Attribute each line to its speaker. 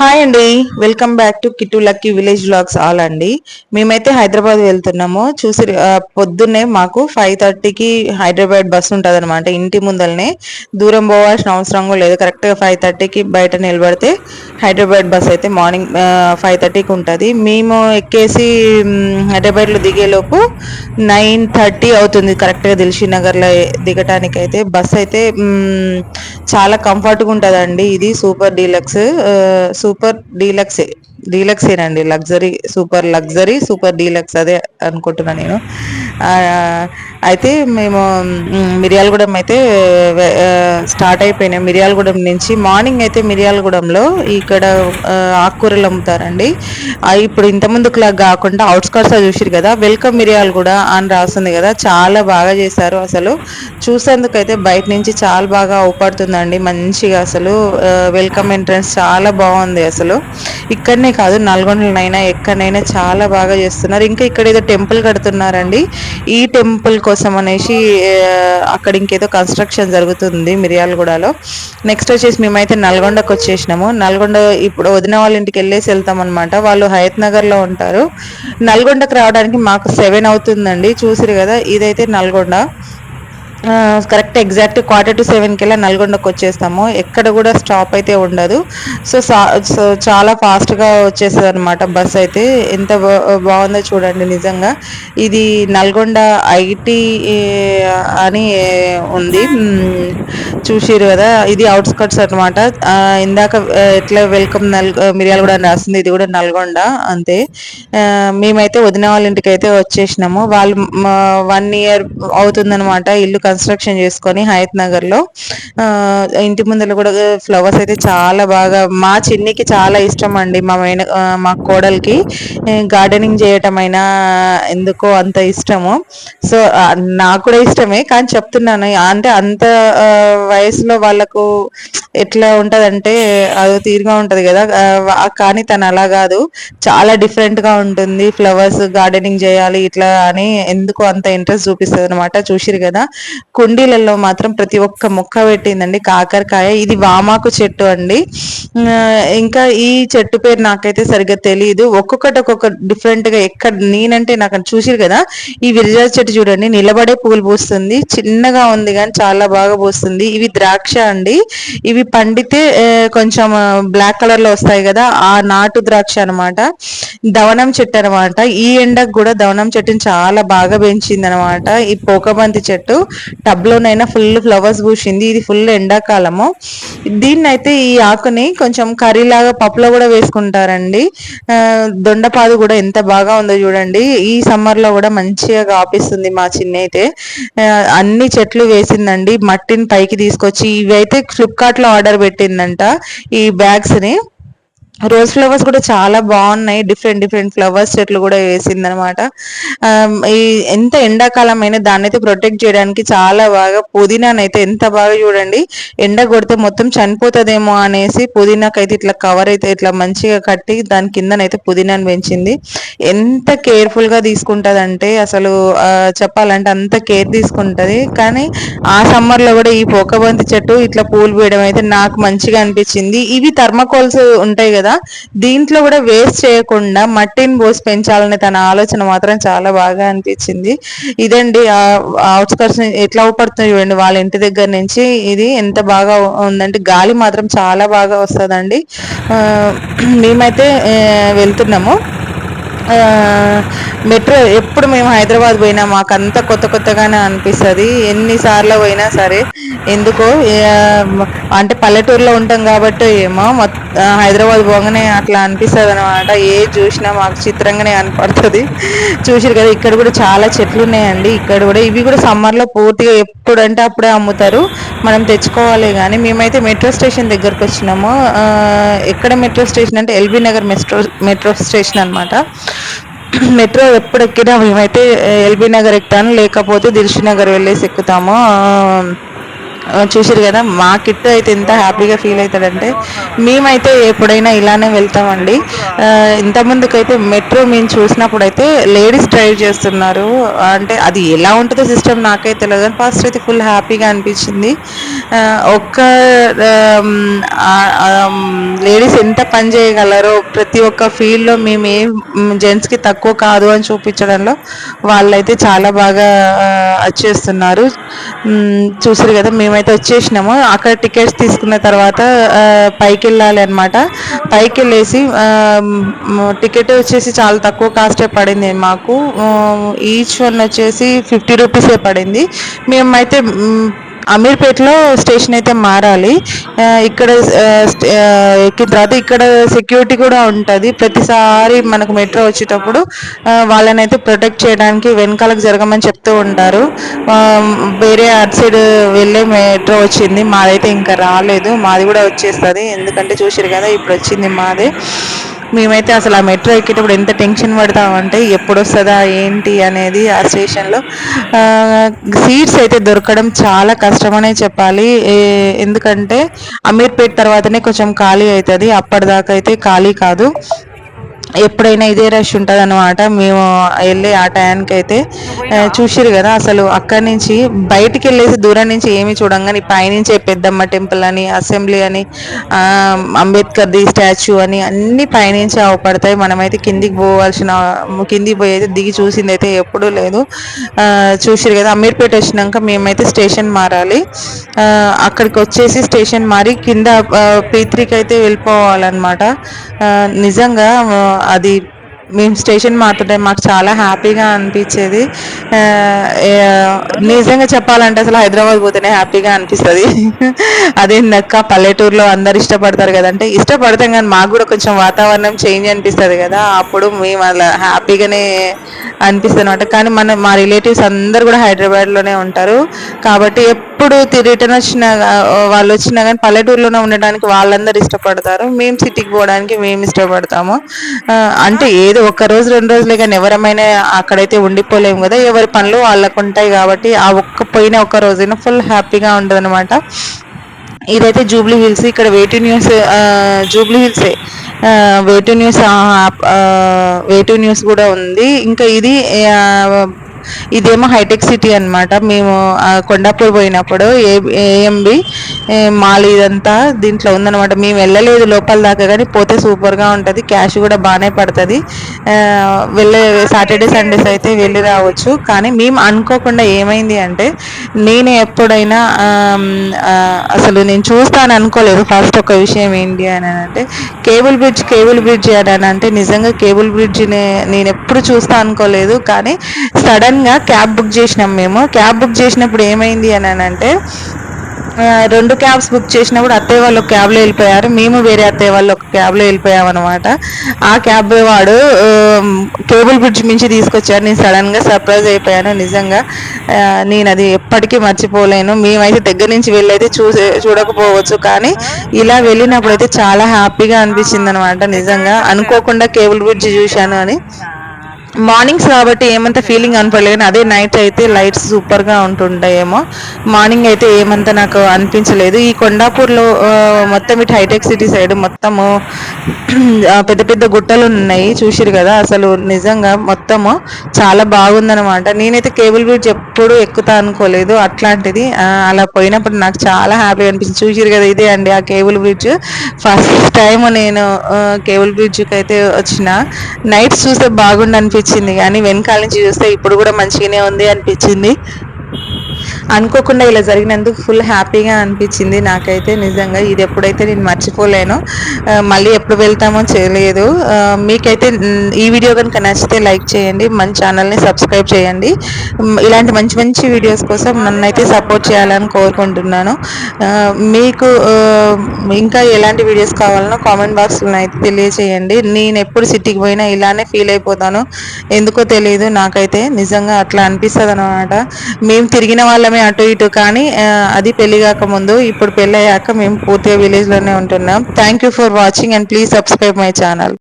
Speaker 1: Hi అండి welcome back to Kittu Lucky village vlogs all అండి మేమైతే హైదరాబాద్ వెళ్తున్నాము. చూసి పొద్దున్నే మాకు ఫైవ్ థర్టీకి హైదరాబాద్ బస్ ఉంటుంది అనమాట ఇంటి ముందరనే దూరం పోవాల్సిన అవసరం కూడా లేదు. కరెక్ట్గా ఫైవ్ థర్టీకి బయట నిలబడితే హైదరాబాద్ బస్ అయితే మార్నింగ్ ఫైవ్ థర్టీకి ఉంటుంది. మేము ఎక్కేసి హైదరాబాద్లో దిగేలోపు నైన్ థర్టీ అవుతుంది. కరెక్ట్గా దిల్షీ నగర్లో దిగటానికి అయితే బస్ అయితే చాలా కంఫర్ట్గా ఉంటుందండి. ఇది super deluxe super deluxe డీలక్సేనండి. Luxury super luxury super deluxe అదే అనుకుంటున్నా నేను. అయితే మేము మిర్యాలగూడెం అయితే స్టార్ట్ అయిపోయినాయి. మిర్యాలగూడెం నుంచి మార్నింగ్ అయితే మిర్యాలగూడెంలో ఇక్కడ ఆకుకూరలు అమ్ముతారండి. ఇప్పుడు ఇంతకుముందుకులా కాకుండా అవుట్స్కట్స్ చూసిరు కదా వెల్కమ్ మిర్యాలగూడ అని రాస్తుంది కదా చాలా బాగా చేశారు అసలు. చూసేందుకైతే బయట నుంచి చాలా బాగా అవుపడుతుందండి మంచిగా అసలు వెల్కమ్ ఎంట్రన్స్ చాలా బాగుంది అసలు. ఇక్కడనే కాదు నల్గొండలనైనా ఎక్కడైనా చాలా బాగా చేస్తున్నారు. ఇంకా ఇక్కడ ఏదో టెంపుల్ కడుతున్నారండి. ఈ టెంపుల్ కోసం అనేసి అక్కడ ఇంకేదో కన్స్ట్రక్షన్ జరుగుతుంది మిర్యాలగూడలో. నెక్స్ట్ వచ్చేసి మేమైతే నల్గొండకు వచ్చేసినాము. నల్గొండ ఇప్పుడు వదిన వాళ్ళ ఇంటికి వెళ్ళేసి వెళ్తాం అనమాట వాళ్ళు హయత్ నగర్లో ఉంటారు. నల్గొండకు రావడానికి మాకు సెవెన్ అవుతుందండి. చూసిరు కదా ఇదైతే Nalgonda. Correct exact quarter to సెవెన్కి వెళ్ళి నల్గొండకు వచ్చేస్తాము. ఎక్కడ కూడా స్టాప్ అయితే ఉండదు. సో సో చాలా ఫాస్ట్గా వచ్చేస్తుంది అనమాట బస్ అయితే. ఎంత బాగుందో చూడండి నిజంగా. ఇది నల్గొండ ఐటీ అని ఉంది. చూసిరు కదా? ఇది అవుట్స్కట్స్ అనమాట ఇందాక ఎట్లా వెల్కమ్ నల్ మిరియాలు కూడా రాస్తుంది ఇది కూడా నల్గొండ అంతే. మేమైతే వదిన వాళ్ళ ఇంటికి అయితే వచ్చేసినాము. వాళ్ళు వన్ ఇయర్ అవుతుందనమాట ఇల్లు కన్స్ట్రక్షన్ చేసుకొని హయత్ నగర్లో ఇంటి ముందర కూడా ఫ్లవర్స్ అయితే చాలా బాగా మా చిన్నికి చాలా ఇష్టం అండి. మా మైన మా కోడలికి గార్డెనింగ్ చేయటం అయినా ఎందుకో అంత ఇష్టము. సో నాకు కూడా ఇష్టమే కానీ చెప్తున్నాను. అంటే అంత వయసులో వాళ్ళకు ఎట్లా ఉంటదంటే అది తీరుగా ఉంటది కదా. కానీ తను అలా కాదు. చాలా డిఫరెంట్గా ఉంటుంది. ఫ్లవర్స్ గార్డెనింగ్ చేయాలి ఇట్లా అని ఎందుకు అంత ఇంట్రెస్ట్ చూపిస్తుంది అనమాట చూసిరు కదా. కుండీలలో మాత్రం ప్రతి ఒక్క మొక్క పెట్టిందండి. కాకరకాయ ఇది వామాకు చెట్టు అండి. ఇంకా ఈ చెట్టు పేరు నాకైతే సరిగ్గా తెలియదు ఒక్కొక్కటి ఒక్కొక్క డిఫరెంట్గా ఎక్కడ నేనంటే నాకు చూసిరు కదా. ఈ విరజా చెట్టు చూడండి. నిలబడే పూలు పూస్తుంది. చిన్నగా ఉంది కానీ చాలా బాగా పూస్తుంది. ఇవి ద్రాక్ష అండి. ఇవి పండితే కొంచెం బ్లాక్ కలర్లో వస్తాయి కదా ఆ నాటు ద్రాక్ష అనమాట దవనం చెట్టు అనమాట ఈ ఎండకు కూడా దవనం చెట్టుని చాలా బాగా పెంచింది అనమాట ఈ పోకబంతి చెట్టు టబ్ లోనైనా ఫుల్ ఫ్లవర్స్ పూసింది. ఇది ఫుల్ ఎండాకాలము. దీన్ని అయితే ఈ ఆకుని కొంచెం కర్రీ లాగా పప్పులో కూడా వేసుకుంటారండి. దొండపాదు కూడా ఎంత బాగా ఉందో చూడండి. ఈ సమ్మర్లో కూడా మంచిగా కాపిస్తుంది మా చిన్న అయితే అన్ని చెట్లు వేసిందండి. మట్టిని పైకి తీసుకొచ్చి ఇవి అయితే ఫ్లిప్కార్ట్లో ఆర్డర్ పెట్టిందంట ఈ బ్యాగ్స్ని. రోజ్ ఫ్లవర్స్ కూడా చాలా బాగున్నాయి. డిఫరెంట్ డిఫరెంట్ ఫ్లవర్స్ చెట్లు కూడా వేసింది అనమాట um, ఈ ఎంత ఎండాకాలం అయినా దాన్ని అయితే ప్రొటెక్ట్ చేయడానికి చాలా బాగా పుదీనానైతే ఎంత బాగా చూడండి. ఎండ కొడితే మొత్తం చనిపోతుందేమో అనేసి పుదీనాకైతే ఇట్లా కవర్ అయితే ఇట్లా మంచిగా కట్టి దాని కిందనైతే పుదీనాను పెంచింది. ఎంత కేర్ఫుల్గా తీసుకుంటదంటే అసలు చెప్పాలంటే అంత కేర్ తీసుకుంటది. కానీ ఆ సమ్మర్లో కూడా ఈ పోకబంతి చెట్టు ఇట్లా పూలు వేయడం అయితే నాకు మంచిగా అనిపించింది. ఇవి థర్మకోల్స్ ఉంటాయి కదా దీంట్లో కూడా వేస్ట్ చేయకుండా మట్టిని పోసి పెంచాలనే తన ఆలోచన మాత్రం చాలా బాగా అనిపించింది. ఇదండి అవుట్స్కట్స్ ఎట్లా ఊపడుతుంది చూడండి వాళ్ళ ఇంటి దగ్గర నుంచి ఇది ఎంత బాగా ఉందంటే గాలి మాత్రం చాలా బాగా వస్తుందండి. మేమైతే వెళ్తున్నాము. మెట్రో ఎప్పుడు మేము హైదరాబాద్ పోయినా మాకు అంత కొత్త కొత్తగానే అనిపిస్తుంది. ఎన్నిసార్లు పోయినా సరే ఎందుకో అంటే పల్లెటూరులో ఉంటాం కాబట్టి ఏమో హైదరాబాద్ పోగానే అట్లా అనిపిస్తుంది అనమాట ఏ చూసినా మాకు చిత్రంగానే కనపడుతుంది. చూసారు కదా ఇక్కడ కూడా చాలా చెట్లు ఉన్నాయండి. ఇక్కడ కూడా ఇవి కూడా సమ్మర్లో పూర్తిగా ఎప్పుడంటే అప్పుడే అమ్ముతారు. మనం తెచ్చుకోవాలి కానీ మేమైతే మెట్రో స్టేషన్ దగ్గరకు వచ్చినాము. ఎక్కడ మెట్రో స్టేషన్ అంటే LB Nagar metro metro station అనమాట మెట్రో ఎప్పుడు ఎక్కినా మేమైతే ఎల్బీ నగర్ ఎక్కుతాను లేకపోతే దిల్షి నగర్ వెళ్ళేసి ఎక్కుతాము. చూసారు కదా మా కిట్టు అయితే ఎంత హ్యాపీగా ఫీల్ అవుతాడంటే మేమైతే ఎప్పుడైనా ఇలానే వెళ్తామండి. ఇంతకుముందుకైతే మెట్రో మేము చూసినప్పుడు అయితే లేడీస్ డ్రైవ్ చేస్తున్నారు. అంటే అది ఎలా ఉంటుందో సిస్టమ్ నాకైతే తెలియదు కానీ ఫస్ట్ అయితే ఫుల్ హ్యాపీగా అనిపించింది. ఒక్క లేడీస్ ఎంత పని చేయగలరో ప్రతి ఒక్క ఫీల్డ్లో మేము ఏ జెంట్స్కి తక్కువ కాదు అని చూపించడంలో వాళ్ళైతే చాలా బాగా వచ్చేస్తున్నారు చూసారు కదా మేము మేమైతే వచ్చేసినాము. అక్కడ టికెట్స్ తీసుకున్న తర్వాత పైకి వెళ్ళాలి అనమాట పైకి వెళ్ళేసి టికెట్ వచ్చేసి చాలా తక్కువ కాస్టే పడింది మాకు. ఈచ్ వన్ వచ్చేసి ఫిఫ్టీ రూపీసే పడింది. మేమైతే అమీర్పేటలో స్టేషన్ అయితే మారాలి. ఇక్కడ ఎక్కిన తర్వాత ఇక్కడ సెక్యూరిటీ కూడా ఉంటుంది. ప్రతిసారి మనకు మెట్రో వచ్చేటప్పుడు వాళ్ళని అయితే ప్రొటెక్ట్ చేయడానికి వెనకాలకు జరగమని చెప్తూ ఉంటారు. వేరే అటు సైడ్ వెళ్ళే మెట్రో వచ్చింది. మాదైతే ఇంకా రాలేదు. మాది కూడా వచ్చేస్తుంది. ఎందుకంటే చూసారు కదా ఇప్పుడు వచ్చింది మాదే. మేమైతే అసలు ఆ మెట్రో ఎక్కేటప్పుడు ఎంత టెన్షన్ పడతామంటే ఎప్పుడు వస్తుందా ఏంటి అనేది ఆ స్టేషన్లో. సీట్స్ అయితే దొరకడం చాలా కష్టమనే చెప్పాలి. ఎందుకంటే అమీర్పేట్ తర్వాతనే కొంచెం ఖాళీ అవుతుంది అప్పటిదాకా అయితే ఖాళీ కాదు. ఎప్పుడైనా ఇదే రష్ ఉంటుంది అనమాట మేము వెళ్ళే ఆ టయానికి అయితే చూసిరు కదా అసలు అక్కడి నుంచి బయటికి వెళ్ళేసి దూరం నుంచి ఏమి చూడంగానే పైనుంచే పెద్దమ్మ టెంపుల్ అని అసెంబ్లీ అని అంబేద్కర్ది స్టాచ్యూ అని అన్ని పైనుంచి అవపడతాయి మనమైతే కిందికి పోవాల్సిన కిందికి పోయి అయితే దిగి చూసింది అయితే ఎప్పుడూ లేదు. చూసిరు కదా అమీర్పేట వచ్చినాక మేమైతే స్టేషన్ మారాలి. అక్కడికి వచ్చేసి స్టేషన్ మారి కింద పీత్రికి అయితే వెళ్ళిపోవాలన్నమాట. నిజంగా అది మేము స్టేషన్ మారుతుంటే మాకు చాలా హ్యాపీగా అనిపించేది. నిజంగా చెప్పాలంటే అసలు హైదరాబాద్ పోతేనే హ్యాపీగా అనిపిస్తుంది. అదే నక్క పల్లెటూరులో అందరు ఇష్టపడతారు కదంటే ఇష్టపడతాం కానీ మాకు కూడా కొంచెం వాతావరణం చేంజ్ అనిపిస్తుంది కదా అప్పుడు మేము అలా హ్యాపీగానే అనిపిస్తుంది అనమాట కానీ మన మా రిలేటివ్స్ అందరు కూడా హైదరాబాద్లోనే ఉంటారు. కాబట్టి ఎప్పుడు రిటర్న్ వచ్చిన వాళ్ళు వచ్చినా కానీ పల్లెటూరులోనే ఉండడానికి వాళ్ళందరూ ఇష్టపడతారు. మేము సిటీకి పోవడానికి మేము ఇష్టపడతాము. అంటే ఏదో ఒక రోజు రెండు రోజులే కానీ ఎవరమైనా అక్కడైతే ఉండిపోలేము కదా. ఎవరి పనులు వాళ్ళకు ఉంటాయి కాబట్టి ఆ ఒక్క పోయిన ఒక రోజైనా ఫుల్ హ్యాపీగా ఉంటుంది అనమాట ఇదైతే జూబ్లీ హిల్స్ ఇక్కడ వేటు న్యూస్ జూబ్లీ హిల్సే. వేటు న్యూస్ వేటు న్యూస్ కూడా ఉంది. ఇంకా ఇది ఇదేమో హైటెక్ సిటీ అనమాట మేము కొండాపూర్ పోయినప్పుడు ఏ ఏఎంబి మాల్ ఇదంతా దీంట్లో ఉందనమాట మేము వెళ్ళలేదు లోపల దాకా కానీ పోతే సూపర్గా ఉంటుంది. క్యాష్ కూడా బాగానే పడుతుంది. వెళ్ళే సాటర్డే సండేస్ అయితే వెళ్ళి రావచ్చు. కానీ మేము అనుకోకుండా ఏమైంది అంటే నేను ఎప్పుడైనా అసలు నేను చూస్తాను అనుకోలేదు ఫస్ట్ ఒక విషయం ఏంటి అని అంటే కేబుల్ బ్రిడ్జ్ కేబుల్ బ్రిడ్జ్ అని అంటే నిజంగా కేబుల్ బ్రిడ్జ్ని నేను ఎప్పుడు చూస్తా అనుకోలేదు. కానీ సడన్గా క్యాబ్ బుక్ చేసినాం మేము. క్యాబ్ బుక్ చేసినప్పుడు ఏమైంది అని అంటే రెండు క్యాబ్స్ బుక్ చేసినప్పుడు అత్తయ్య వాళ్ళు ఒక క్యాబ్లో వెళ్ళిపోయారు. మేము వేరే అత్తయ్య వాళ్ళు ఒక క్యాబ్లో వెళ్ళిపోయాం అనమాట ఆ క్యాబ్ వాడు కేబుల్ బ్రిడ్జ్ మించి తీసుకొచ్చారు నేను సడన్గా సర్ప్రైజ్ అయిపోయాను. నిజంగా నేను అది ఎప్పటికీ మర్చిపోలేను. మేమైతే దగ్గర నుంచి వెళ్ళైతే చూసే చూడకపోవచ్చు. కానీ ఇలా వెళ్ళినప్పుడు అయితే చాలా హ్యాపీగా అనిపించింది అనమాట నిజంగా. అనుకోకుండా కేబుల్ బ్రిడ్జ్ చూశాను అని. మార్నింగ్స్ కాబట్టి ఏమంత ఫీలింగ్ అనిపడలేదు కానీ అదే నైట్ అయితే లైట్స్ సూపర్గా ఉంటుంటాయేమో మార్నింగ్ అయితే ఏమంత నాకు అనిపించలేదు. ఈ కొండాపూర్లో మొత్తం ఇటు హైటెక్ సిటీ సైడ్ మొత్తము పెద్ద పెద్ద గుట్టలు ఉన్నాయి. చూసిరు కదా అసలు నిజంగా మొత్తము చాలా బాగుందనమాట నేనైతే కేబుల్ బ్రిడ్జ్ ఎప్పుడు ఎక్కుతా అనుకోలేదు. అట్లాంటిది అలా పోయినప్పుడు నాకు చాలా హ్యాపీ అనిపించింది. చూసిరు కదా ఇదే అండి ఆ కేబుల్ బ్రిడ్జ్ ఫస్ట్ టైం నేను కేబుల్ బ్రిడ్జ్కి అయితే వచ్చిన. నైట్స్ చూస్తే బాగుండి అనిపించింది కానీ వెనకాల నుంచి చూస్తే ఇప్పుడు కూడా మంచిగానే ఉంది అనిపించింది. అనుకోకుండా ఇలా జరిగినందుకు ఫుల్ హ్యాపీగా అనిపించింది నాకైతే నిజంగా. ఇది ఎప్పుడైతే నేను మర్చిపోలేను. మళ్ళీ ఎప్పుడు వెళ్తామో చేయలేదు మీకైతే ఈ వీడియో కనుక నచ్చితే లైక్ చేయండి. మన ఛానల్ని సబ్స్క్రైబ్ చేయండి. ఇలాంటి మంచి మంచి వీడియోస్ కోసం నన్ను అయితే సపోర్ట్ చేయాలని కోరుకుంటున్నాను. మీకు ఇంకా ఎలాంటి వీడియోస్ కావాలనో కామెంట్ బాక్స్లో అయితే తెలియచేయండి. నేను ఎప్పుడు సిటీకి పోయినా ఇలానే ఫీల్ అయిపోతాను. ఎందుకో తెలియదు నాకైతే. నిజంగా అట్లా అనిపిస్తుంది అనమాట మేము తిరిగిన వాళ్ళమే అటు ఇటు కానీ అది పెళ్ళి కాక ముందు ఇప్పుడు పెళ్ళయ్యాక మేము పూర్తిగా విలేజ్లోనే ఉంటున్నాం. Thank you for watching and please subscribe my channel